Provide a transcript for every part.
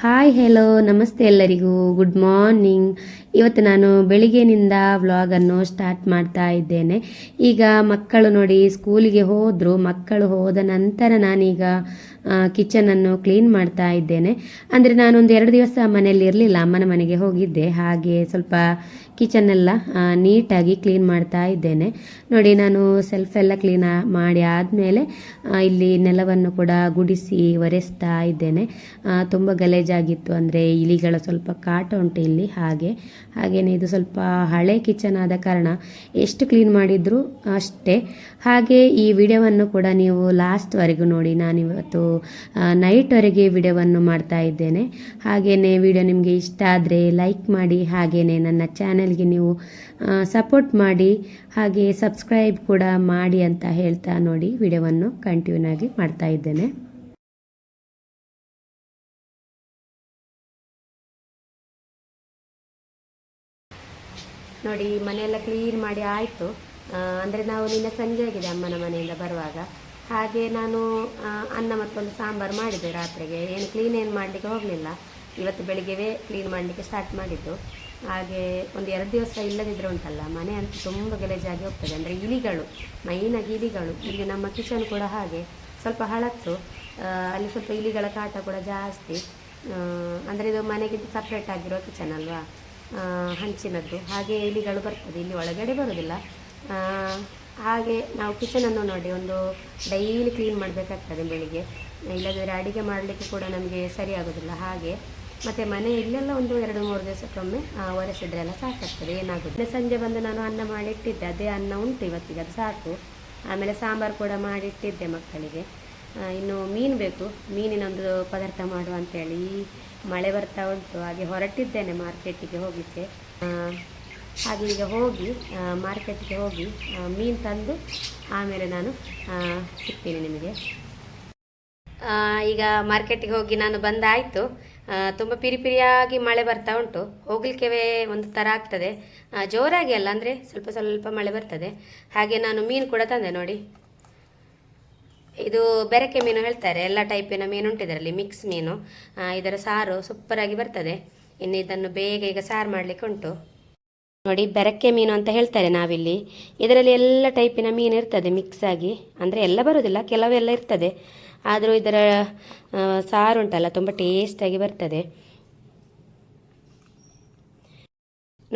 Hi hello ನಮಸ್ತೆ ಎಲ್ಲರಿಗೂ. Good morning ಇವತ್ತು ನಾನು ಬೆಳಿಗ್ಗೆನಿಂದ ವ್ಲಾಗನ್ನು ಸ್ಟಾರ್ಟ್ ಮಾಡ್ತಾ ಇದ್ದೇನೆ. ಈಗ ಮಕ್ಕಳು ನೋಡಿ ಸ್ಕೂಲಿಗೆ ಹೋದರು. ಮಕ್ಕಳು ಹೋದ ನಂತರ ನಾನೀಗ ಕಿಚನನ್ನು ಕ್ಲೀನ್ ಮಾಡ್ತಾ ಇದ್ದೇನೆ. ಅಂದರೆ ನಾನೊಂದು ಎರಡು ದಿವಸ ಮನೆಯಲ್ಲಿ ಇರಲಿಲ್ಲ. ಅಮ್ಮನ ಮನೆಗೆ ಹೋಗಿದ್ದೆ. ಹಾಗೆ ಸ್ವಲ್ಪ ಕಿಚನ್ ಎಲ್ಲ ನೀಟಾಗಿ ಕ್ಲೀನ್ ಮಾಡ್ತಾ ಇದ್ದೇನೆ. ನೋಡಿ, ನಾನು ಸೆಲ್ಫ್ ಎಲ್ಲ ಕ್ಲೀನ್ ಮಾಡಿ ಆದಮೇಲೆ ಇಲ್ಲಿ ನೆಲವನ್ನು ಕೂಡ ಗುಡಿಸಿ ಒರೆಸ್ತಾ ಇದ್ದೇನೆ. ತುಂಬ ಗಲೇಜಾಗಿತ್ತು, ಅಂದರೆ ಇಲಿಗಳ ಸ್ವಲ್ಪ ಕಾಟ ಉಂಟು ಇಲ್ಲಿ ಹಾಗೆ. ಹಾಗೆಯೇ ಇದು ಸ್ವಲ್ಪ ಹಳೆ ಕಿಚನ್ ಆದ ಕಾರಣ ಎಷ್ಟು ಕ್ಲೀನ್ ಮಾಡಿದರೂ ಅಷ್ಟೇ. ಹಾಗೆ ಈ ವಿಡಿಯೋವನ್ನು ಕೂಡ ನೀವು ಲಾಸ್ಟ್ವರೆಗೂ ನೋಡಿ ನಾನಿವತ್ತು ನೈಟ್ವರೆಗೆ ವಿಡಿಯೋವನ್ನು ಮಾಡ್ತಾ ಇದ್ದೇನೆ. ಹಾಗೆಯೇ ವಿಡಿಯೋ ನಿಮಗೆ ಇಷ್ಟ ಆದರೆ ಲೈಕ್ ಮಾಡಿ ಹಾಗೆಯೇ ನನ್ನ ಚಾನೆಲ್ಗೆ ನೀವು ಸಪೋರ್ಟ್ ಮಾಡಿ, ಹಾಗೆ ಸಬ್ಸ್ಕ್ರೈಬ್ ಕೂಡ ಮಾಡಿ ಅಂತ ಹೇಳ್ತಾ ನೋಡಿ ವಿಡಿಯೋವನ್ನು ಕಂಟಿನ್ಯೂ ಆಗಿ ಮಾಡ್ತಾ ಇದ್ದೇನೆ. ನೋಡಿ ಮನೆಯೆಲ್ಲ ಕ್ಲೀನ್ ಮಾಡಿ ಆಯಿತು. ಅಂದರೆ ನಾವು ನಿನ್ನೆ ಸಂಜೆ ಆಗಿದೆ ಅಮ್ಮನ ಮನೆಯಿಂದ ಬರುವಾಗ. ಹಾಗೆ ನಾನು ಅನ್ನ ಮತ್ತೊಂದು ಸಾಂಬಾರು ಮಾಡಿದೆ ರಾತ್ರಿಗೆ. ಏನು ಕ್ಲೀನ್ ಏನು ಮಾಡಲಿಕ್ಕೆ ಹೋಗಲಿಲ್ಲ. ಇವತ್ತು ಬೆಳಿಗ್ಗೆವೇ ಕ್ಲೀನ್ ಮಾಡಲಿಕ್ಕೆ ಸ್ಟಾರ್ಟ್ ಮಾಡಿದ್ದು. ಹಾಗೆ ಒಂದು ಎರಡು ದಿವಸ ಇಲ್ಲದಿದ್ದರೆ ಉಂಟಲ್ಲ, ಮನೆ ಅಂತೂ ತುಂಬ ಗಲೇಜಾಗಿ ಹೋಗ್ತದೆ. ಅಂದರೆ ಇಲಿಗಳು ಮೈನಾಗಿ ಇಲಿಗಳು. ಇಲ್ಲಿ ನಮ್ಮ ಕಿಚನ್ ಕೂಡ ಹಾಗೆ, ಸ್ವಲ್ಪ ಹಳತ್ತು ಅಲ್ಲಿ ಸ್ವಲ್ಪ ಇಲಿಗಳ ಕಾಟ ಕೂಡ ಜಾಸ್ತಿ. ಅಂದರೆ ಇದು ಮನೆಗಿಂತ ಸಪ್ರೇಟ್ ಆಗಿರೋ ಕಿಚನ್ ಅಲ್ವಾ? ಹಂಚಿನದ್ದು. ಹಾಗೆ ಇಲಿಗಳು ಬರ್ತದೆ, ಇಲ್ಲಿ ಒಳಗಡೆ ಬರೋದಿಲ್ಲ. ಹಾಗೆ ನಾವು ಕಿಚನನ್ನು ನೋಡಿ, ಒಂದು ಡೈಲಿ ಕ್ಲೀನ್ ಮಾಡಬೇಕಾಗ್ತದೆ ಬೆಳಿಗ್ಗೆ. ಇಲ್ಲದಿದ್ದರೆ ಅಡಿಗೆ ಮಾಡಲಿಕ್ಕೆ ಕೂಡ ನಮಗೆ ಸರಿ ಆಗೋದಿಲ್ಲ ಹಾಗೆ ಮತ್ತು ಮನೆ ಇಲ್ಲೆಲ್ಲ ಒಂದು ಎರಡು ಮೂರು ದಿವಸಕ್ಕೊಮ್ಮೆ ಒರೆಸಿದ್ರೆ ಎಲ್ಲ ಸಾಕಾಗ್ತದೆ ಏನಾಗುತ್ತೆ ಸಂಜೆ ಬಂದು ನಾನು ಅನ್ನ ಮಾಡಿ ಇಟ್ಟಿದ್ದೆ ಅದೇ ಅನ್ನ ಉಂಟು ಇವತ್ತಿಗೆ, ಅದು ಸಾಕು. ಆಮೇಲೆ ಸಾಂಬಾರು ಕೂಡ ಮಾಡಿಟ್ಟಿದ್ದೆ ಮಕ್ಕಳಿಗೆ. ಇನ್ನು ಮೀನು ಬೇಕು, ಮೀನಿನೊಂದು ಪದಾರ್ಥ ಮಾಡುವ ಅಂತೇಳಿ ಮಳೆ ಬರ್ತಾ ಉಂಟು, ಹಾಗೆ ಹೊರಟಿದ್ದೇನೆ ಮಾರ್ಕೆಟಿಗೆ ಹೋಗಿದ್ದೆ. ಹಾಗೆ ಈಗ ಹೋಗಿ ಮಾರ್ಕೆಟ್ಗೆ ಹೋಗಿ ಮೀನು ತಂದು ಆಮೇಲೆ ನಾನು ಸಿಗ್ತೀನಿ ನಿಮಗೆ. ಈಗ ಮಾರ್ಕೆಟಿಗೆ ಹೋಗಿ ನಾನು ಬಂದಾಯಿತು. ತುಂಬ ಪಿರಿಪಿರಿಯಾಗಿ ಮಳೆ ಬರ್ತಾ ಉಂಟು. ಹೋಗ್ಲಿಕ್ಕೆ ಒಂದು ಥರ ಆಗ್ತದೆ. ಜೋರಾಗಿ ಅಲ್ಲ, ಅಂದರೆ ಸ್ವಲ್ಪ ಸ್ವಲ್ಪ ಮಳೆ ಬರ್ತದೆ. ಹಾಗೆ ನಾನು ಮೀನು ಕೂಡ ತಂದೆ ನೋಡಿ. ಇದು ಬೆರಕೆ ಮೀನು ಹೇಳ್ತಾರೆ. ಎಲ್ಲ ಟೈಪಿನ ಮೀನು ಉಂಟು ಮಿಕ್ಸ್ ಮೀನು. ಇದರ ಸಾರು ಸೂಪರಾಗಿ ಬರ್ತದೆ. ಇನ್ನು ಇದನ್ನು ಬೇಗ ಈಗ ಸಾರು ಮಾಡಲಿಕ್ಕೆ ಉಂಟು. ನೋಡಿ ಬೆರಕೆ ಮೀನು ಅಂತ ಹೇಳ್ತಾರೆ ನಾವಿಲ್ಲಿ. ಇದರಲ್ಲಿ ಎಲ್ಲ ಟೈಪಿನ ಮೀನು ಇರ್ತದೆ ಮಿಕ್ಸ್ ಆಗಿ. ಅಂದರೆ ಎಲ್ಲ ಬರೋದಿಲ್ಲ, ಕೆಲವೆಲ್ಲ ಇರ್ತದೆ. ಆದರೂ ಇದರ ಸಾರು ಉಂಟಲ್ಲ, ತುಂಬ ಟೇಸ್ಟಾಗಿ ಬರ್ತದೆ.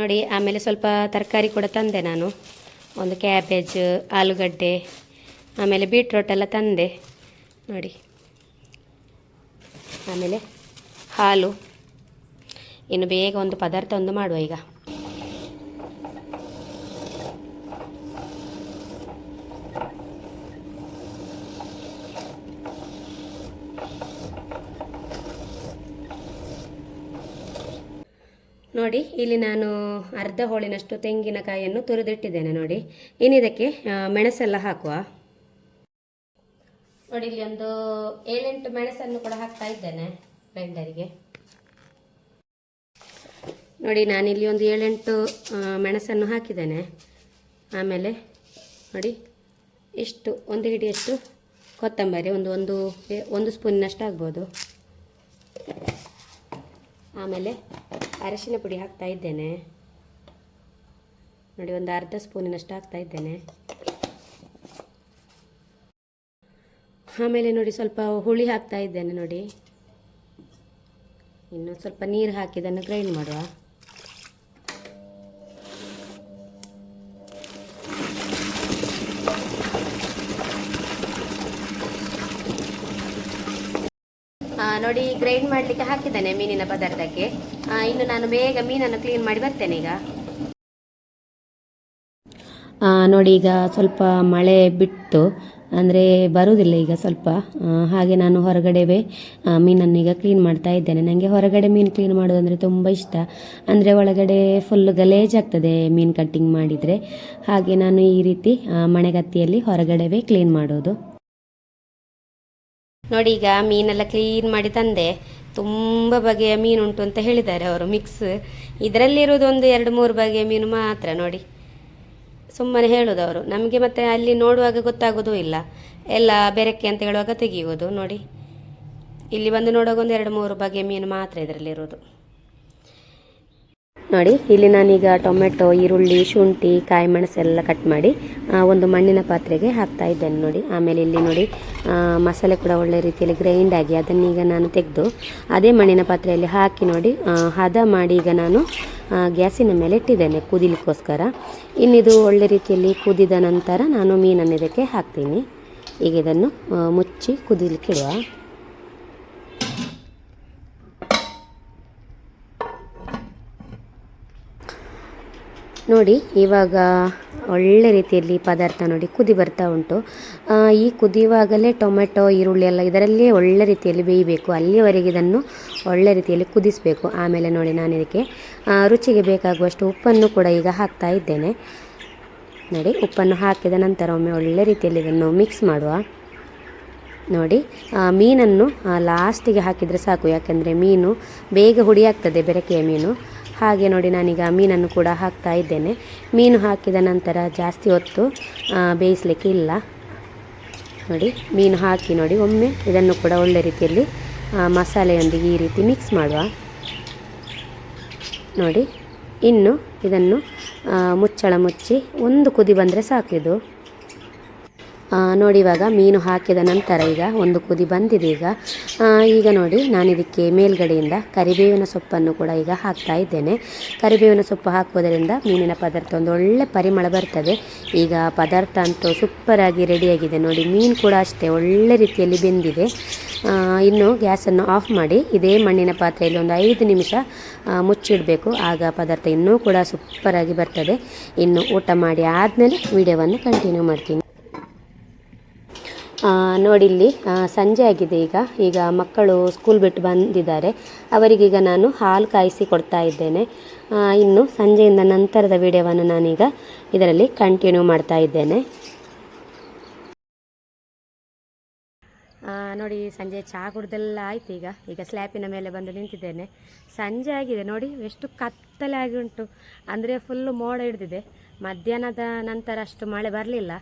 ನೋಡಿ, ಆಮೇಲೆ ಸ್ವಲ್ಪ ತರಕಾರಿ ಕೂಡ ತಂದೆ ನಾನು. ಒಂದು ಕ್ಯಾಬೇಜ್ ಆಲೂಗಡ್ಡೆ, ಆಮೇಲೆ ಬೀಟ್ರೋಟ್ ಎಲ್ಲ ತಂದೆ. ನೋಡಿ. ಆಮೇಲೆ ಹಾಲು. ಇನ್ನು ಬೇಗ ಒಂದು ಪದಾರ್ಥ ಒಂದು ಮಾಡುವ ಈಗ. ನೋಡಿ, ಇಲ್ಲಿ ನಾನು ಅರ್ಧ ಹೋಳಿನಷ್ಟು ತೆಂಗಿನಕಾಯಿಯನ್ನು ತುರಿದಿಟ್ಟಿದ್ದೇನೆ ನೋಡಿ. ಇನ್ನಿದಕ್ಕೆ ಮೆಣಸೆಲ್ಲ ಹಾಕುವ. ನೋಡಿ, ಇಲ್ಲಿ ಒಂದು ಏಳೆಂಟು ಮೆಣಸನ್ನು ಕೂಡ ಹಾಕ್ತಾ ಇದ್ದೇನೆ ಗ್ರೈಂಡರಿಗೆ. ನೋಡಿ ಇಲ್ಲಿ ಒಂದು ಏಳೆಂಟು ಮೆಣಸನ್ನು ಹಾಕಿದ್ದೇನೆ. ಆಮೇಲೆ, ನೋಡಿ, ಇಷ್ಟು, ಒಂದು ಹಿಡಿಯಷ್ಟು ಕೊತ್ತಂಬರಿ, ಒಂದು ಒಂದು ಒಂದು ಸ್ಪೂನಿನಷ್ಟು ಆಗ್ಬೋದು. ಆಮೇಲೆ ಅರಶಿನ ಪುಡಿ ಹಾಕ್ತಾ ಇದ್ದೇನೆ. ನೋಡಿ, ಒಂದು ಅರ್ಧ ಸ್ಪೂನಿನಷ್ಟು ಹಾಕ್ತಾ ಇದ್ದೇನೆ. ಆಮೇಲೆ ನೋಡಿ, ಸ್ವಲ್ಪ ಹುಳಿ ಹಾಕ್ತಾ ಇದ್ದೇನೆ ನೋಡಿ. ಇನ್ನು ಸ್ವಲ್ಪ ನೀರು ಹಾಕಿ ಇದನ್ನು ಗ್ರೈಂಡ್ ಮಾಡುವ. ನೋಡಿ ಗ್ರೈಂಡ್ ಮಾಡಲಿಕ್ಕೆ ಹಾಕಿದ್ದೇನೆ ಮೀನಿನ ಪದಾರ್ಥಕ್ಕೆ. ಇನ್ನು ನಾನು ಬೇಗ ಮೀನನ್ನು ಕ್ಲೀನ್ ಮಾಡಿ ಬರ್ತೇನೆ ಈಗ. ನೋಡಿ ಈಗ ಸ್ವಲ್ಪ ಮಳೆ ಬಿಟ್ಟು, ಅಂದರೆ ಬರುವುದಿಲ್ಲ ಈಗ ಸ್ವಲ್ಪ. ಹಾಗೆ ನಾನು ಹೊರಗಡೆವೇ ಮೀನನ್ನು ಈಗ ಕ್ಲೀನ್ ಮಾಡ್ತಾ ಇದ್ದೇನೆ. ನನಗೆ ಹೊರಗಡೆ ಮೀನು ಕ್ಲೀನ್ ಮಾಡೋದಂದರೆ ತುಂಬ ಇಷ್ಟ. ಅಂದರೆ ಒಳಗಡೆ ಫುಲ್ ಗಲೇಜಾಗ್ತದೆ ಮೀನು ಕಟ್ಟಿಂಗ್ ಮಾಡಿದರೆ. ಹಾಗೆ ನಾನು ಈ ರೀತಿ ಮಣೆಗತ್ತಿಯಲ್ಲಿ ಹೊರಗಡೆವೇ ಕ್ಲೀನ್ ಮಾಡೋದು ನೋಡಿ, ಈಗ ಮೀನೆಲ್ಲ ಕ್ಲೀನ್ ಮಾಡಿ ತಂದೆ. ತುಂಬ ಬಗೆಯ ಮೀನುಂಟು ಅಂತ ಹೇಳಿದ್ದಾರೆ ಅವರು ಮಿಕ್ಸ್ ಇದರಲ್ಲಿರೋದು ಒಂದು ಎರಡು ಮೂರು ಬಗೆಯ ಮೀನು ಮಾತ್ರ ನೋಡಿ. ಸುಮ್ಮನೆ ಹೇಳೋದು ಅವರು. ನಮಗೆ ಮತ್ತೆ ಅಲ್ಲಿ ನೋಡುವಾಗ ಗೊತ್ತಾಗೋದೂ ಇಲ್ಲ. ಎಲ್ಲ ಬೆರಕೆ ಅಂತ ಹೇಳುವಾಗ ತೆಗೆಯುವುದು ನೋಡಿ. ಇಲ್ಲಿ ಬಂದು ನೋಡುವಾಗ ಒಂದು ಎರಡು ಮೂರು ಬಗೆಯ ಮೀನು ಮಾತ್ರ ಇದರಲ್ಲಿರೋದು ನೋಡಿ, ಇಲ್ಲಿ ನಾನೀಗ ಟೊಮೆಟೊ, ಈರುಳ್ಳಿ, ಶುಂಠಿ, ಕಾಯಿ ಮೆಣಸೆಲ್ಲ ಕಟ್ ಮಾಡಿ ಒಂದು ಮಣ್ಣಿನ ಪಾತ್ರೆಗೆ ಹಾಕ್ತಾ ಇದ್ದೇನೆ ನೋಡಿ. ಆಮೇಲೆ ಇಲ್ಲಿ ನೋಡಿ ಮಸಾಲೆ ಕೂಡ ಒಳ್ಳೆ ರೀತಿಯಲ್ಲಿ ಗ್ರೈಂಡ್ ಆಗಿ ಅದನ್ನೀಗ ನಾನು ತೆಗೆದು ಅದೇ ಮಣ್ಣಿನ ಪಾತ್ರೆಯಲ್ಲಿ ಹಾಕಿ ನೋಡಿ ಹದ ಮಾಡಿ ಈಗ ನಾನು ಗ್ಯಾಸಿನ ಮೇಲೆ ಇಟ್ಟಿದ್ದೇನೆ ಕುದಿಲಿಕ್ಕೋಸ್ಕರ. ಇನ್ನಿದು ಒಳ್ಳೆ ರೀತಿಯಲ್ಲಿ ಕುದಿದ ನಂತರ ನಾನು ಮೀನನ್ನು ಇದಕ್ಕೆ ಹಾಕ್ತೀನಿ. ಈಗ ಇದನ್ನು ಮುಚ್ಚಿ ಕುದಿಲಿಕ್ಕಿಡುವ ನೋಡಿ, ಇವಾಗ ಒಳ್ಳೆ ರೀತಿಯಲ್ಲಿ ಪದಾರ್ಥ ನೋಡಿ ಕುದಿ ಬರ್ತಾ ಉಂಟು. ಈ ಕುದಿಯುವಾಗಲೇ ಟೊಮೆಟೊ, ಈರುಳ್ಳಿ ಎಲ್ಲ ಇದರಲ್ಲೇ ಒಳ್ಳೆ ರೀತಿಯಲ್ಲಿ ಬೇಯಬೇಕು. ಅಲ್ಲಿಯವರೆಗೆ ಇದನ್ನು ಒಳ್ಳೆ ರೀತಿಯಲ್ಲಿ ಕುದಿಸಬೇಕು. ಆಮೇಲೆ ನೋಡಿ ನಾನು ಇದಕ್ಕೆ ರುಚಿಗೆ ಬೇಕಾಗುವಷ್ಟು ಉಪ್ಪನ್ನು ಕೂಡ ಈಗ ಹಾಕ್ತಾ ಇದ್ದೇನೆ. ನೋಡಿ, ಉಪ್ಪನ್ನು ಹಾಕಿದ ನಂತರ ಒಮ್ಮೆ ಒಳ್ಳೆ ರೀತಿಯಲ್ಲಿ ಇದನ್ನು ಮಿಕ್ಸ್ ಮಾಡುವ. ನೋಡಿ ಮೀನನ್ನು ಲಾಸ್ಟಿಗೆ ಹಾಕಿದರೆ ಸಾಕು. ಯಾಕೆಂದರೆ ಮೀನು ಬೇಗ ಹುಡಿಯಾಗ್ತದೆ ಬೆರಕೆಯ ಮೀನು. ಹಾಗೆ ನೋಡಿ ನಾನೀಗ ಮೀನನ್ನು ಕೂಡ ಹಾಕ್ತಾ ಇದ್ದೇನೆ. ಮೀನು ಹಾಕಿದ ನಂತರ ಜಾಸ್ತಿ ಹೊತ್ತು ಬೇಯಿಸಲಿಕ್ಕೆ ಇಲ್ಲ. ನೋಡಿ ಮೀನು ಹಾಕಿ ನೋಡಿ ಒಮ್ಮೆ ಇದನ್ನು ಕೂಡ ಒಳ್ಳೆ ರೀತಿಯಲ್ಲಿ ಮಸಾಲೆಯೊಂದಿಗೆ ಈ ರೀತಿ ಮಿಕ್ಸ್ ಮಾಡುವ. ನೋಡಿ ಇನ್ನು ಇದನ್ನು ಮುಚ್ಚಳ ಮುಚ್ಚಿ ಒಂದು ಕುದಿ ಬಂದರೆ ಸಾಕು ಇದು. ಆ, ನೋಡಿ ಇವಾಗ ಮೀನು ಹಾಕಿದ ನಂತರ ಈಗ ಒಂದು ಕುದಿ ಬಂದಿದೆ ಈಗ. ಈಗ ನೋಡಿ ನಾನು ಇದಕ್ಕೆ ಮೇಲ್ಗಡೆಯಿಂದ ಕರಿಬೇವಿನ ಸೊಪ್ಪನ್ನು ಕೂಡ ಈಗ ಹಾಕ್ತಾ ಇದ್ದೇನೆ. ಕರಿಬೇವಿನ ಸೊಪ್ಪು ಹಾಕುವುದರಿಂದ ಮೀನಿನ ಪದಾರ್ಥ ಒಂದು ಒಳ್ಳೆ ಪರಿಮಳ ಬರ್ತದೆ. ಈಗ ಪದಾರ್ಥ ಅಂತೂ ಸೂಪರಾಗಿ ರೆಡಿಯಾಗಿದೆ. ನೋಡಿ ಮೀನು ಕೂಡ ಅಷ್ಟೇ ಒಳ್ಳೆ ರೀತಿಯಲ್ಲಿ ಬೆಂದಿದೆ. ಇನ್ನು ಗ್ಯಾಸನ್ನು ಆಫ್ ಮಾಡಿ ಇದೇ ಮಣ್ಣಿನ ಪಾತ್ರೆಯಲ್ಲಿ ಒಂದು ಐದು ನಿಮಿಷ ಮುಚ್ಚಿಡಬೇಕು. ಆಗ ಪದಾರ್ಥ ಇನ್ನೂ ಕೂಡ ಸೂಪರಾಗಿ ಬರ್ತದೆ. ಇನ್ನು ಊಟ ಮಾಡಿ ಆದಮೇಲೆ ವಿಡಿಯೋವನ್ನು ಕಂಟಿನ್ಯೂ ಮಾಡ್ತೀನಿ. ನೋಡಿ ಇಲ್ಲಿ ಸಂಜೆ ಆಗಿದೆ ಈಗ. ಈಗ ಮಕ್ಕಳು ಸ್ಕೂಲ್ ಬಿಟ್ಟು ಬಂದಿದ್ದಾರೆ. ಅವರಿಗೀಗ ನಾನು ಹಾಲು ಕಾಯಿಸಿ ಕೊಡ್ತಾ ಇದ್ದೇನೆ. ಇನ್ನು ಸಂಜೆಯಿಂದ ನಂತರದ ವಿಡಿಯೋವನ್ನು ನಾನೀಗ ಇದರಲ್ಲಿ ಕಂಟಿನ್ಯೂ ಮಾಡ್ತಾ ಇದ್ದೇನೆ. ನೋಡಿ, ಸಂಜೆ ಚಹಾ ಕುಡ್ದೆಲ್ಲ ಆಯ್ತು ಈಗ. ಈಗ ಸ್ಲ್ಯಾಪಿನ ಮೇಲೆ ಬಂದು ನಿಂತಿದ್ದೇನೆ. ಸಂಜೆ ಆಗಿದೆ. ನೋಡಿ, ಎಷ್ಟು ಕತ್ತಲೆ ಆಗಿ ಉಂಟು. ಅಂದರೆ ಫುಲ್ಲು ಮೋಡ ಹಿಡಿದಿದೆ. ಮಧ್ಯಾಹ್ನದ ನಂತರ ಅಷ್ಟು ಮಳೆ ಬರಲಿಲ್ಲ.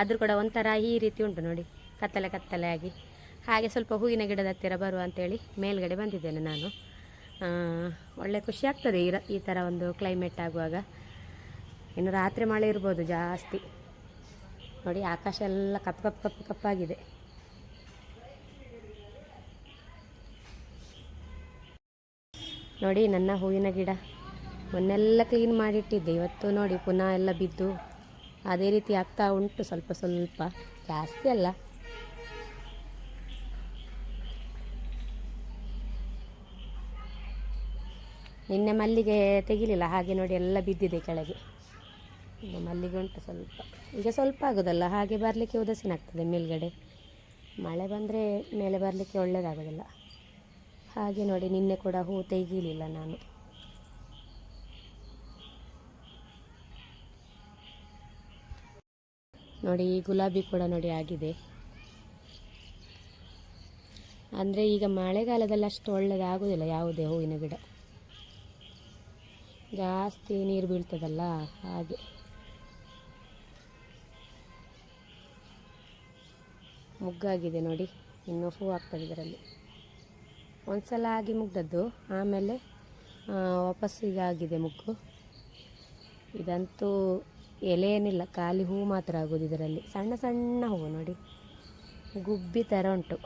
ಆದರೂ ಕೂಡ ಒಂಥರ ಈ ರೀತಿ ಉಂಟು ನೋಡಿ. ಕತ್ತಲೆ ಕತ್ತಲೆ ಆಗಿ. ಹಾಗೆ ಸ್ವಲ್ಪ ಹೂವಿನ ಗಿಡದ ಹತ್ತಿರ ಬರುವ ಅಂತೇಳಿ ಮೇಲ್ಗಡೆ ಬಂದಿದ್ದೇನೆ ನಾನು. ಒಳ್ಳೆ ಖುಷಿ ಆಗ್ತದೆ ಈ ಈ ಥರ ಒಂದು ಕ್ಲೈಮೇಟ್ ಆಗುವಾಗ. ಇನ್ನು ರಾತ್ರಿ ಮಳೆ ಇರ್ಬೋದು ಜಾಸ್ತಿ. ನೋಡಿ ಆಕಾಶ ಎಲ್ಲ ಕಪ್ಪು ಕಪ್ಪು ಕಪ್ಪು ಕಪ್ಪಾಗಿದೆ ನೋಡಿ ನನ್ನ ಹೂವಿನ ಗಿಡ. ಮೊನ್ನೆಲ್ಲ ಕ್ಲೀನ್ ಮಾಡಿಟ್ಟಿದ್ದೆ. ಇವತ್ತು ನೋಡಿ ಪುನಃ ಎಲ್ಲ ಬಿದ್ದು. ಅದೇ ರೀತಿ ಆಗ್ತಾ ಉಂಟು ಸ್ವಲ್ಪ ಸ್ವಲ್ಪ. ಜಾಸ್ತಿ ಅಲ್ಲ. ನಿನ್ನೆ ಮಲ್ಲಿಗೆ ತೆಗಿಲಿಲ್ಲ, ಹಾಗೆ ನೋಡಿ ಎಲ್ಲ ಬಿದ್ದಿದೆ ಕೆಳಗೆ. ಮಲ್ಲಿಗೆ ಉಂಟು ಸ್ವಲ್ಪ. ಈಗ ಸ್ವಲ್ಪ ಆಗೋದಲ್ಲ, ಹಾಗೆ ಬರಲಿಕ್ಕೆ ಉದಾಸೀನ ಆಗ್ತದೆ ಮೇಲ್ಗಡೆ. ಮಳೆ ಬಂದರೆ ಮೇಲೆ ಬರಲಿಕ್ಕೆ ಒಳ್ಳೆಯದಾಗೋದಿಲ್ಲ ಹಾಗೆ ನೋಡಿ ನಿನ್ನೆ ಕೂಡ ಹೂ ತೆಗಿಲಿಲ್ಲ ನಾನು. ನೋಡಿ, ಈ ಗುಲಾಬಿ ಕೂಡ ನೋಡಿ ಆಗಿದೆ. ಅಂದರೆ ಈಗ ಮಳೆಗಾಲದಲ್ಲಿ ಅಷ್ಟು ಒಳ್ಳೆಯದಾಗೋದಿಲ್ಲ ಯಾವುದೇ ಹೂವಿನ ಗಿಡ. ಜಾಸ್ತಿ ನೀರು ಬೀಳ್ತದಲ್ಲ ಹಾಗೆ. ಮುಗ್ಗಾಗಿದೆ ನೋಡಿ ಇನ್ನು ಹೂ ಆಗ್ತದೆ ಇದರಲ್ಲಿ. ಒಂದ್ಸಲ ಆಗಿ ಮುಗ್ದದ್ದು ಆಮೇಲೆ ಆ, ವಾಪಸ್ ಈಗ ಆಗಿದೆ ಮುಗ್ಗು. ಇದಂತೂ ಎಲೆ ಏನಿಲ್ಲ ಖಾಲಿ ಹೂ ಮಾತ್ರ ಆಗೋದು ಇದರಲ್ಲಿ. ಸಣ್ಣ ಸಣ್ಣ ಹೂವು ನೋಡಿ ಗುಬ್ಬಿ ಥರ ಉಂಟು.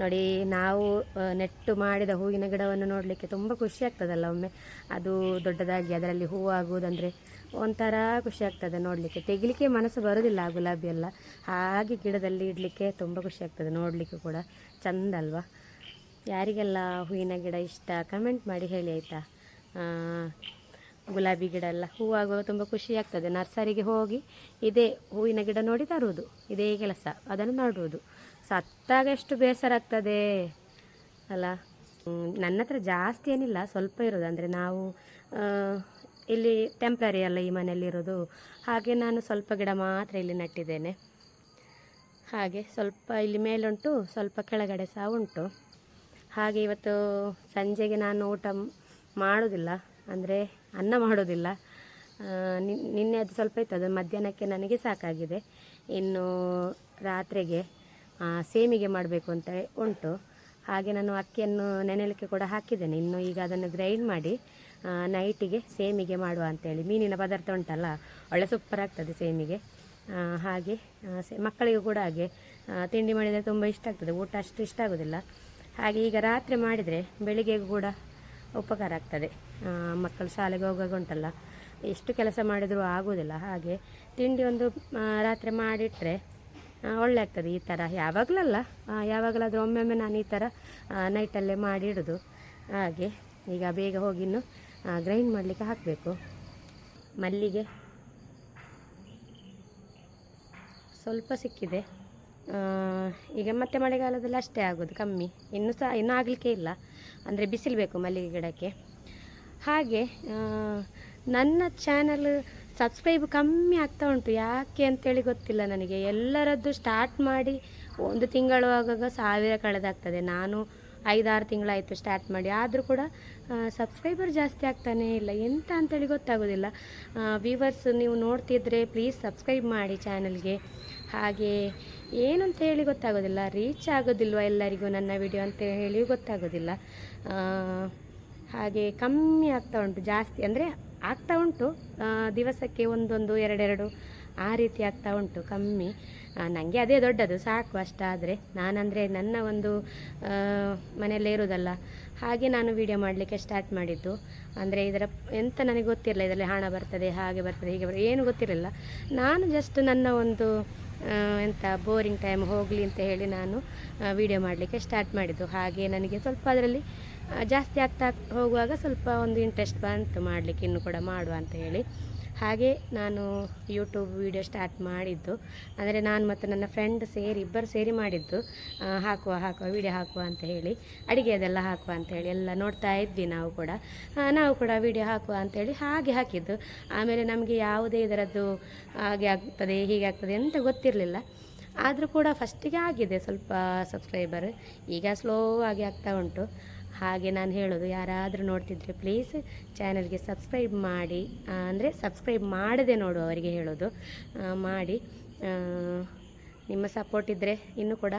ನೋಡಿ, ನಾವು ನೆಟ್ಟು ಮಾಡಿದ ಹೂವಿನ ಗಿಡವನ್ನು ನೋಡಲಿಕ್ಕೆ ತುಂಬ ಖುಷಿ ಆಗ್ತದಲ್ಲ ಒಮ್ಮೆ. ಅದು ದೊಡ್ಡದಾಗಿ ಅದರಲ್ಲಿ ಹೂವು ಆಗುವುದಂದರೆ ಒಂಥರ ಖುಷಿ ಆಗ್ತದೆ ನೋಡಲಿಕ್ಕೆ. ತೆಗಿಲಿಕ್ಕೆ ಮನಸ್ಸು ಬರೋದಿಲ್ಲ ಆ ಗುಲಾಬಿ ಎಲ್ಲ. ಹಾಗೆ ಗಿಡದಲ್ಲಿ ಇಡಲಿಕ್ಕೆ ತುಂಬ ಖುಷಿ ಆಗ್ತದೆ ನೋಡಲಿಕ್ಕೆ ಕೂಡ. ಚಂದ ಅಲ್ವಾ? ಯಾರಿಗೆಲ್ಲ ಹೂವಿನ ಗಿಡ ಇಷ್ಟ ಕಮೆಂಟ್ ಮಾಡಿ ಹೇಳಿ ಆಯಿತಾ? ಗುಲಾಬಿ ಗಿಡ ಎಲ್ಲ ಹೂವಾಗುವಾಗ ತುಂಬ ಖುಷಿ ಆಗ್ತದೆ. ನರ್ಸರಿಗೆ ಹೋಗಿ ಇದೇ ಹೂವಿನ ಗಿಡ ನೋಡಿ ತರುವುದು. ಇದೇ ಕೆಲಸ. ಅದನ್ನು ಮಾಡುವುದು. ಸತ್ತಾಗ ಎಷ್ಟು ಬೇಸರ ಆಗ್ತದೆ ಅಲ್ಲ? ನನ್ನ ಹತ್ರ ಜಾಸ್ತಿ ಏನಿಲ್ಲ, ಸ್ವಲ್ಪ ಇರೋದು. ಅಂದರೆ ನಾವು ಇಲ್ಲಿ ಟೆಂಪ್ರರಿ ಅಲ್ಲ ಈ ಮನೆಯಲ್ಲಿರೋದು ಹಾಗೆ ನಾನು ಸ್ವಲ್ಪ ಗಿಡ ಮಾತ್ರ ಇಲ್ಲಿ ನೆಟ್ಟಿದ್ದೇನೆ. ಹಾಗೆ ಸ್ವಲ್ಪ ಇಲ್ಲಿ ಮೇಲುಂಟು, ಸ್ವಲ್ಪ ಕೆಳಗಡೆ ಸಹ ಉಂಟು. ಹಾಗೆ ಇವತ್ತು ಸಂಜೆಗೆ ನಾನು ಊಟ ಮಾಡೋದಿಲ್ಲ. ಅಂದರೆ ಅನ್ನ ಮಾಡೋದಿಲ್ಲ. ನಿನ್ನೆ ಅದು ಸ್ವಲ್ಪ ಇತ್ತು. ಅದು ಮಧ್ಯಾಹ್ನಕ್ಕೆ ನನಗೆ ಸಾಕಾಗಿದೆ. ಇನ್ನು ರಾತ್ರಿಗೆ ಸೇಮಿಗೆ ಮಾಡಬೇಕು ಅಂತ ಉಂಟು. ಹಾಗೆ ನಾನು ಅಕ್ಕಿಯನ್ನು ನೆನೆಲಿಕ್ಕೆ ಕೂಡ ಹಾಕಿದ್ದೇನೆ. ಇನ್ನು ಈಗ ಅದನ್ನು ಗ್ರೈಂಡ್ ಮಾಡಿ ನೈಟಿಗೆ ಸೇಮಿಗೆ ಮಾಡುವ ಅಂತೇಳಿ. ಮೀನಿನ ಪದಾರ್ಥ ಉಂಟಲ್ಲ ಒಳ್ಳೆ ಸೂಪರ್ ಆಗ್ತದೆ ಸೇಮಿಗೆ. ಹಾಗೆ ಸೇ ಮಕ್ಕಳಿಗೂ ಕೂಡ ಹಾಗೆ. ತಿಂಡಿ ಮಾಡಿದರೆ ತುಂಬ ಇಷ್ಟ ಆಗ್ತದೆ. ಊಟ ಅಷ್ಟು ಇಷ್ಟ ಆಗೋದಿಲ್ಲ. ಹಾಗೆ ಈಗ ರಾತ್ರಿ ಮಾಡಿದರೆ ಬೆಳಿಗ್ಗೆಗೂ ಕೂಡ ಉಪಕಾರ ಆಗ್ತದೆ. ಮಕ್ಕಳು ಶಾಲೆಗೆ ಹೋಗುವಾಗ ಉಂಟಲ್ಲ ಎಷ್ಟು ಕೆಲಸ ಮಾಡಿದರೂ ಆಗೋದಿಲ್ಲ. ಹಾಗೆ ತಿಂಡಿ ಒಂದು ರಾತ್ರಿ ಮಾಡಿಟ್ರೆ ಆ, ಒಳ್ಳೆ ಆಗ್ತದೆ ಈ ಥರ ಯಾವಾಗಲಲ್ಲ ಯಾವಾಗಲಾದರೂ ಒಮ್ಮೊಮ್ಮೆ ನಾನು ಈ ಥರ ನೈಟಲ್ಲೇ ಮಾಡಿ ಇಡೋದು ಹಾಗೆ, ಈಗ ಬೇಗ ಹೋಗಿ ಇನ್ನು ಗ್ರೈಂಡ್ ಮಾಡಲಿಕ್ಕೆ ಹಾಕಬೇಕು. ಮಲ್ಲಿಗೆ ಸ್ವಲ್ಪ ಸಿಕ್ಕಿದೆ. ಈಗ ಮತ್ತೆ ಮಳೆಗಾಲದಲ್ಲಿ ಅಷ್ಟೇ ಆಗೋದು ಕಮ್ಮಿ. ಇನ್ನೂ ಸಹ, ಇನ್ನೂ ಆಗಲಿಕ್ಕೆ ಇಲ್ಲ. ಅಂದರೆ ಬಿಸಿಲು ಬೇಕು ಮಲ್ಲಿಗೆ ಗಿಡಕ್ಕೆ. ಹಾಗೆ ನನ್ನ ಚಾನಲ್ ಸಬ್ಸ್ಕ್ರೈಬ್ ಕಮ್ಮಿ ಆಗ್ತಾ ಉಂಟು. ಯಾಕೆ ಅಂತೇಳಿ ಗೊತ್ತಿಲ್ಲ ನನಗೆ. ಎಲ್ಲರದ್ದು ಸ್ಟಾರ್ಟ್ ಮಾಡಿ ಒಂದು ತಿಂಗಳು ಆಗಾಗ ಸಾವಿರ ಕಳೆದಾಗ್ತದೆ. ನಾನು ಐದಾರು ತಿಂಗಳಾಯಿತು ಸ್ಟಾರ್ಟ್ ಮಾಡಿ. ಆದರೂ ಕೂಡ ಸಬ್ಸ್ಕ್ರೈಬರ್ ಜಾಸ್ತಿ ಆಗ್ತಾನೇ ಇಲ್ಲ. ಎಂತ ಅಂತೇಳಿ ಗೊತ್ತಾಗೋದಿಲ್ಲ. ವ್ಯೂವರ್ಸ್ ನೀವು ನೋಡ್ತಿದ್ರೆ ಪ್ಲೀಸ್ ಸಬ್ಸ್ಕ್ರೈಬ್ ಮಾಡಿ ಚಾನಲ್ಗೆ ಹಾಗೆ ಏನು ಅಂತ ಹೇಳಿ ಗೊತ್ತಾಗೋದಿಲ್ಲ. ರೀಚ್ ಆಗೋದಿಲ್ವ ಎಲ್ಲರಿಗೂ ನನ್ನ ವಿಡಿಯೋ ಅಂತ ಹೇಳಿ ಗೊತ್ತಾಗೋದಿಲ್ಲ. ಹಾಗೆ ಕಮ್ಮಿ ಆಗ್ತಾ ಉಂಟು ಜಾಸ್ತಿ. ಅಂದರೆ ಆಗ್ತಾ ಉಂಟು. ದಿವಸಕ್ಕೆ ಒಂದೊಂದು, ಎರಡೆರಡು, ಆ ರೀತಿ ಆಗ್ತಾ ಉಂಟು, ಕಮ್ಮಿ. ನನಗೆ ಅದೇ ದೊಡ್ಡದು, ಸಾಕು ಅಷ್ಟಾದರೆ. ನಾನಂದರೆ ನನ್ನ ಒಂದು ಮನೆಯಲ್ಲೇ ಇರೋದಲ್ಲ. ಹಾಗೆ ನಾನು ವಿಡಿಯೋ ಮಾಡಲಿಕ್ಕೆ ಸ್ಟಾರ್ಟ್ ಮಾಡಿದ್ದು. ಅಂದರೆ ಇದರ, ಎಂತ ನನಗೆ ಗೊತ್ತಿರಲಿಲ್ಲ, ಇದರಲ್ಲಿ ಹಣ ಬರ್ತದೆ, ಹಾಗೆ ಬರ್ತದೆ, ಹೀಗೆ ಬರ್ತದೆ, ಏನು ಗೊತ್ತಿರಲಿಲ್ಲ. ನಾನು ಜಸ್ಟ್ ನನ್ನ ಒಂದು ಎಂಥ ಬೋರಿಂಗ್ ಟೈಮ್ ಹೋಗಲಿ ಅಂತ ಹೇಳಿ ನಾನು ವಿಡಿಯೋ ಮಾಡಲಿಕ್ಕೆ ಸ್ಟಾರ್ಟ್ ಮಾಡಿದ್ದು. ಹಾಗೆ ನನಗೆ ಸ್ವಲ್ಪ ಅದರಲ್ಲಿ ಜಾಸ್ತಿ ಆಗ್ತಾ ಹೋಗುವಾಗ ಸ್ವಲ್ಪ ಒಂದು ಇಂಟ್ರೆಸ್ಟ್ ಬಂತು ಮಾಡಲಿಕ್ಕೆ, ಇನ್ನು ಕೂಡ ಮಾಡುವ ಅಂತ ಹೇಳಿ. ಹಾಗೆ ನಾನು ಯೂಟ್ಯೂಬ್ ವಿಡಿಯೋ ಸ್ಟಾರ್ಟ್ ಮಾಡಿದ್ದು. ಅಂದರೆ ನಾನು ಮತ್ತು ನನ್ನ ಫ್ರೆಂಡ್ ಸೇರಿ, ಇಬ್ಬರು ಸೇರಿ ಮಾಡಿದ್ದು. ಹಾಕುವ ಹಾಕುವ ವಿಡಿಯೋ ಹಾಕುವ ಅಂತ ಹೇಳಿ. ಅಡಿಗೆ ಅದೆಲ್ಲ ಹಾಕುವ ಅಂತ ಹೇಳಿ, ಎಲ್ಲ ನೋಡ್ತಾ ಇದ್ವಿ ನಾವು ಕೂಡ. ನಾವು ಕೂಡ ವಿಡಿಯೋ ಹಾಕುವ ಅಂತೇಳಿ ಹಾಗೆ ಹಾಕಿದ್ದು. ಆಮೇಲೆ ನಮಗೆ ಯಾವುದೇ ಇದರದ್ದು ಹಾಗೆ ಆಗ್ತದೆ, ಹೀಗೆ ಆಗ್ತದೆ ಅಂತ ಗೊತ್ತಿರಲಿಲ್ಲ. ಆದರೂ ಕೂಡ ಫಸ್ಟಿಗೆ ಆಗಿದೆ ಸ್ವಲ್ಪ ಸಬ್ಸ್ಕ್ರೈಬರ್ ಈಗ ಸ್ಲೋ ಆಗಿ ಆಗ್ತಾ ಉಂಟು. ಹಾಗೆ ನಾನು ಹೇಳೋದು, ಯಾರಾದರೂ ನೋಡ್ತಿದ್ರೆ ಪ್ಲೀಸ್ ಚಾನಲ್ಗೆ ಸಬ್ಸ್ಕ್ರೈಬ್ ಮಾಡಿ ಅಂದರೆ ಸಬ್ಸ್ಕ್ರೈಬ್ ಮಾಡದೆ ನೋಡುವವರಿಗೆ ಹೇಳೋದು ಮಾಡಿ ನಿಮ್ಮ ಸಪೋರ್ಟ್ ಇದ್ದರೆ ಇನ್ನೂ ಕೂಡ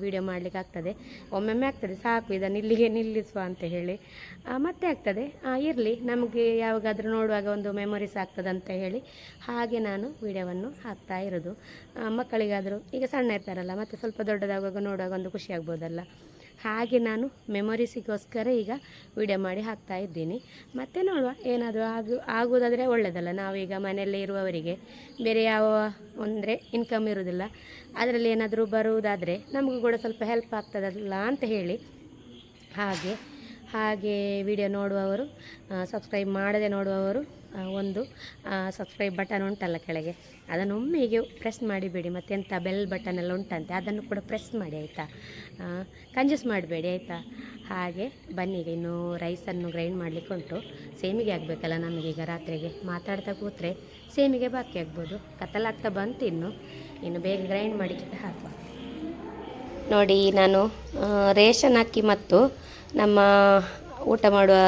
ವೀಡಿಯೋ ಮಾಡಲಿಕ್ಕೆ ಆಗ್ತದೆ. ಒಮ್ಮೊಮ್ಮೆ ಆಗ್ತದೆ, ಸಾಕು ಇದನ್ನು ಇಲ್ಲಿಗೆ ನಿಲ್ಲಿಸುವ ಅಂತ ಹೇಳಿ. ಮತ್ತೆ ಆಗ್ತದೆ ಇರಲಿ, ನಮಗೆ ಯಾವಾಗಾದರೂ ನೋಡುವಾಗ ಒಂದು ಮೆಮೊರೀಸ್ ಆಗ್ತದೆ ಅಂತ ಹೇಳಿ. ಹಾಗೆ ನಾನು ವೀಡಿಯೋವನ್ನು ಹಾಕ್ತಾ ಇರೋದು. ಮಕ್ಕಳಿಗಾದರೂ, ಈಗ ಸಣ್ಣ ಇರ್ತಾರಲ್ಲ, ಮತ್ತು ಸ್ವಲ್ಪ ದೊಡ್ಡದಾಗುವಾಗ ನೋಡುವಾಗ ಒಂದು ಖುಷಿ ಆಗ್ಬೋದಲ್ಲ. ಹಾಗೆ ನಾನು ಮೆಮೊರೀಸಿಗೋಸ್ಕರ ಈಗ ವಿಡಿಯೋ ಮಾಡಿ ಹಾಕ್ತಾ ಇದ್ದೀನಿ. ಮತ್ತು ನೋಡುವ, ಏನಾದರೂ ಆಗು, ಆಗುವುದಾದರೆ ಒಳ್ಳೆಯದಲ್ಲ ನಾವೀಗ ಮನೆಯಲ್ಲೇ ಇರುವವರಿಗೆ ಬೇರೆ ಯಾವ ಅಂದರೆ ಇನ್ಕಮ್ ಇರೋದಿಲ್ಲ ಅದರಲ್ಲಿ ಏನಾದರೂ ಬರುವುದಾದರೆ ನಮಗೂ ಕೂಡ ಸ್ವಲ್ಪ ಹೆಲ್ಪ್ ಆಗ್ತದಲ್ಲ ಅಂತ ಹೇಳಿ. ಹಾಗೆ ಹಾಗೆ ವಿಡಿಯೋ ನೋಡುವವರು ಸಬ್ಸ್ಕ್ರೈಬ್ ಮಾಡದೆ ನೋಡುವವರು ಒಂದು ಸಬ್ಸ್ಕ್ರೈಬ್ ಬಟನ್ ಉಂಟಲ್ಲ ಕೆಳಗೆ. ಅದನ್ನು ಒಮ್ಮೆ ಹೀಗೆ ಪ್ರೆಸ್ ಮಾಡಿಬಿಡಿ ಮತ್ತೆ ಎಂಥ ಬೆಲ್ ಬಟನ್ ಎಲ್ಲ ಉಂಟಂತೆ, ಅದನ್ನು ಕೂಡ ಪ್ರೆಸ್ ಮಾಡಿ, ಆಯಿತಾ? ಕಂಜೂಸ್ ಮಾಡಬೇಡಿ, ಆಯಿತಾ? ಹಾಗೆ, ಬನ್ನಿ, ಈಗ ಇನ್ನೂ ರೈಸನ್ನು ಗ್ರೈಂಡ್ ಮಾಡಲಿಕ್ಕೆ ಉಂಟು. ಸೇಮಿಗೆ ಆಗಬೇಕಲ್ಲ ನಮಗೀಗ ರಾತ್ರಿಗೆ. ಮಾತಾಡ್ತಾ ಕೂತ್ರೆ ಸೇಮಿಗೆ ಬಾಕಿ ಆಗ್ಬೋದು. ಕತ್ತಲಾಗ್ತಾ ಬಂತು ಇನ್ನು. ಇನ್ನು ಬೇಗ ಗ್ರೈಂಡ್ ಮಾಡಿ ಹಾಕುವ ನೋಡಿ, ನಾನು ರೇಷನ್ ಅಕ್ಕಿ ಮತ್ತು ನಮ್ಮ ಊಟ ಮಾಡುವ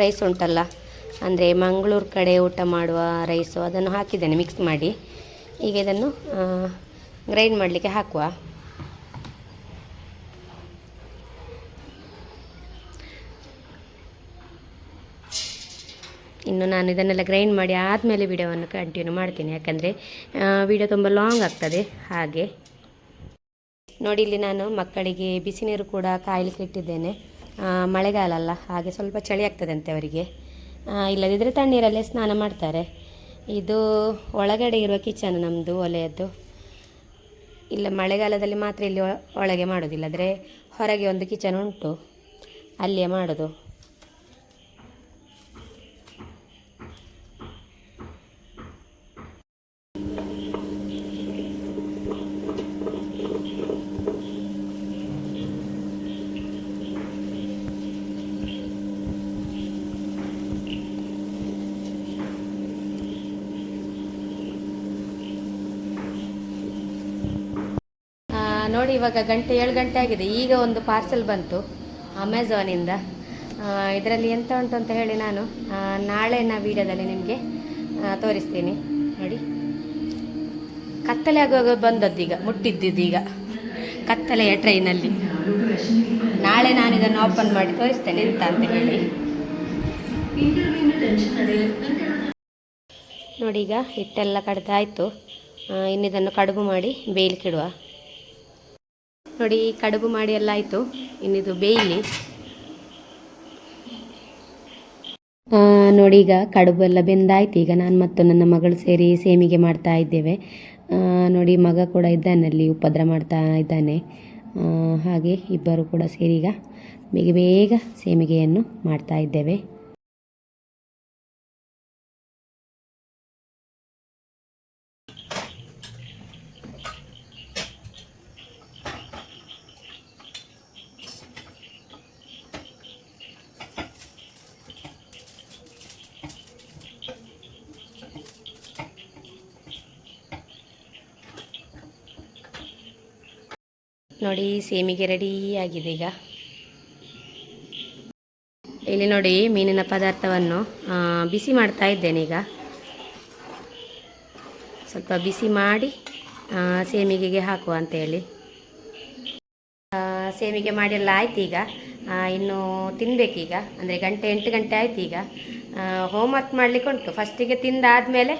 ರೈಸ್ ಉಂಟಲ್ಲ ಅಂದರೆ ಮಂಗಳೂರು ಕಡೆ ಊಟ ಮಾಡುವ ರೈಸು ಅದನ್ನು ಹಾಕಿದ್ದೇನೆ ಮಿಕ್ಸ್ ಮಾಡಿ. ಈಗ ಇದನ್ನು ಗ್ರೈಂಡ್ ಮಾಡಲಿಕ್ಕೆ ಹಾಕುವ. ಇನ್ನು ನಾನು ಇದನ್ನೆಲ್ಲ ಗ್ರೈಂಡ್ ಮಾಡಿ ಆದಮೇಲೆ ವಿಡಿಯೋವನ್ನು ಕಂಟಿನ್ಯೂ ಮಾಡ್ತೀನಿ, ಯಾಕಂದರೆ ವಿಡಿಯೋ ತುಂಬ ಲಾಂಗ್ ಆಗ್ತದೆ, ಹಾಗೆ. ನೋಡಿ, ಇಲ್ಲಿ ನಾನು ಮಕ್ಕಳಿಗೆ ಬಿಸಿ ನೀರು ಕೂಡ ಕಾಯಲಿಕ್ಕೆ ಇಟ್ಟಿದ್ದೇನೆ. ಮಳೆಗಾಲ ಅಲ್ಲ, ಹಾಗೆ ಸ್ವಲ್ಪ ಚಳಿ ಆಗ್ತದೆ ಅಂತೆ ಅವರಿಗೆ. ಇಲ್ಲದಿದ್ದರೆ ತಣ್ಣೀರಲ್ಲೇ ಸ್ನಾನ ಮಾಡ್ತಾರೆ. ಇದು ಒಳಗಡೆ ಇರುವ ಕಿಚನ್ ನಮ್ಮದು ಒಲೆಯದ್ದು. ಇಲ್ಲ, ಮಳೆಗಾಲದಲ್ಲಿ ಮಾತ್ರ ಇಲ್ಲಿ ಒಳಗೆ ಮಾಡೋದಿಲ್ಲ. ಆದರೆ ಹೊರಗೆ ಒಂದು ಕಿಚನ್ ಉಂಟು. ಅಲ್ಲಿಯೇ ಮಾಡೋದು ಆ, ನೋಡಿ, ಇವಾಗ ಗಂಟೆ ಏಳು ಗಂಟೆ ಆಗಿದೆ. ಈಗ ಒಂದು ಪಾರ್ಸೆಲ್ ಬಂತು ಅಮೆಝಾನಿಂದ ಇದರಲ್ಲಿ ಎಂತ ಉಂಟು ಅಂತ ಹೇಳಿ ನಾನು ನಾಳೆ ನಾಳೆನ ವೀಡಿಯೋದಲ್ಲಿ ನಿಮಗೆ ತೋರಿಸ್ತೀನಿ. ನೋಡಿ. ಕತ್ತಲೆ ಆಗುವಾಗ ಬಂದದ್ದು ಈಗ, ಮುಟ್ಟಿದ್ದಿದ್ದು ಈಗ. ಕತ್ತಲೆಯ ಟ್ರೈನಲ್ಲಿ ನಾಳೆ ನಾನು ಇದನ್ನು ಓಪನ್ ಮಾಡಿ ತೋರಿಸ್ತೇನೆ ಎಂತ ಅಂತ ಹೇಳಿ. ನೋಡಿ ಈಗ ಹಿಟ್ಟೆಲ್ಲ ಕಡ್ದಾಯಿತು. ಇನ್ನಿದನ್ನು ಕಡುಬು ಮಾಡಿ ಬೇಯಲಿಕ್ಕಿಡುವ. ನೋಡಿ ಕಡುಬು ಮಾಡಿ ಎಲ್ಲ ಆಯಿತು. ಇನ್ನಿದು ಬೇಯಲಿ. ನೋಡಿ, ಈಗ ಕಡುಬು ಎಲ್ಲ ಬೆಂದಾಯ್ತು. ಈಗ ನಾನು ಮತ್ತು ನನ್ನ ಮಗಳು ಸೇರಿ ಸೇಮಿಗೆ ಮಾಡ್ತಾ ಇದ್ದೇವೆ. ನೋಡಿ, ಮಗ ಕೂಡ ಇದ್ದಾನೆ ಅಲ್ಲಿ, ಉಪದ್ರ ಮಾಡ್ತಾ ಇದ್ದಾನೆ. ಹಾಗೆ ಇಬ್ಬರು ಕೂಡ ಸೇರಿ ಈಗ ಬೇಗ ಬೇಗ ಸೇಮಿಗೆಯನ್ನು ಮಾಡ್ತಾ ಇದ್ದೇವೆ. ನೋಡಿ, ಸೇಮಿಗೆ ರೆಡಿ ಆಗಿದೆ ಈಗ. ಇಲ್ಲಿ ನೋಡಿ ಮೀನಿನ ಪದಾರ್ಥವನ್ನು ಬಿಸಿ ಮಾಡ್ತಾ ಇದ್ದೇನೆ ಈಗ. ಸ್ವಲ್ಪ ಬಿಸಿ ಮಾಡಿ ಸೇಮಿಗೆಗೆ ಹಾಕುವ ಅಂತೇಳಿ ಸೇಮಿಗೆ ಮಾಡಿ ಎಲ್ಲ ಆಯ್ತು ಈಗ. ಇನ್ನು ತಿನ್ಬೇಕೀಗ ಅಂದರೆ ಗಂಟೆ, ಎಂಟು ಗಂಟೆ ಆಯ್ತು ಈಗ. ಹೋಮ್ವರ್ಕ್ ಮಾಡಲಿಕ್ಕೆ ಉಂಟು. ಫಸ್ಟಿಗೆ ತಿಂದಾದಮೇಲೆ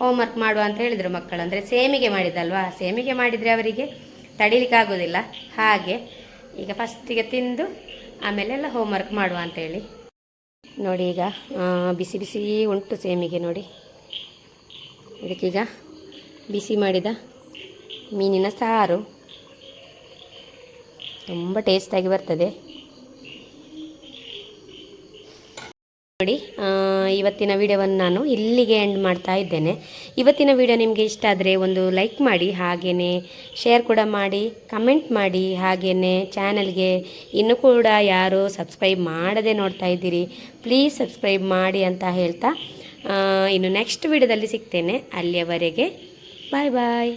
ಹೋಮ್ವರ್ಕ್ ಮಾಡುವ ಅಂತ ಹೇಳಿದರು ಮಕ್ಕಳು. ಅಂದರೆ ಸೇಮಿಗೆ ಮಾಡಿದಲ್ವಾ ಸೇಮಿಗೆ ಮಾಡಿದರೆ ಅವರಿಗೆ ತಡಿಲಿಕ್ಕೆ ಆಗೋದಿಲ್ಲ ಹಾಗೆ ಈಗ ಫಸ್ಟಿಗೆ ತಿಂದು ಆಮೇಲೆ ಆಮೇಲೆಲ್ಲ ಹೋಮ್ವರ್ಕ್ ಮಾಡುವ ಅಂತೇಳಿ. ನೋಡಿ ಈಗ ಬಿಸಿ ಬಿಸಿ ಉಂಟು ಸೇಮಿಗೆ ನೋಡಿ. ಇದಕ್ಕೀಗ ಬಿಸಿ ಮಾಡಿದ ಮೀನಿನ ಸಾರು. ತುಂಬ ಟೇಸ್ಟಾಗಿ ಬರ್ತದೆ. ನೋಡಿ ಇವತ್ತಿನ ವಿಡಿಯೋವನ್ನು ನಾನು ಇಲ್ಲಿಗೆ ಎಂಡ್ ಮಾಡ್ತಾ ಇದ್ದೇನೆ. ಇವತ್ತಿನ ವಿಡಿಯೋ ನಿಮಗೆ ಇಷ್ಟ ಆದರೆ ಒಂದು ಲೈಕ್ ಮಾಡಿ ಹಾಗೆಯೇ ಶೇರ್ ಕೂಡ ಮಾಡಿ ಕಮೆಂಟ್ ಮಾಡಿ ಹಾಗೆಯೇ ಚಾನಲ್ಗೆ ಇನ್ನೂ ಕೂಡ ಯಾರು ಸಬ್ಸ್ಕ್ರೈಬ್ ಮಾಡದೆ ನೋಡ್ತಾ ಇದ್ದೀರಿ ಪ್ಲೀಸ್ ಸಬ್ಸ್ಕ್ರೈಬ್ ಮಾಡಿ ಅಂತ ಹೇಳ್ತಾ ಇನ್ನು ನೆಕ್ಸ್ಟ್ ವಿಡಿಯೋದಲ್ಲಿ ಸಿಗ್ತೇನೆ. ಅಲ್ಲಿಯವರೆಗೆ ಬಾಯ್ ಬಾಯ್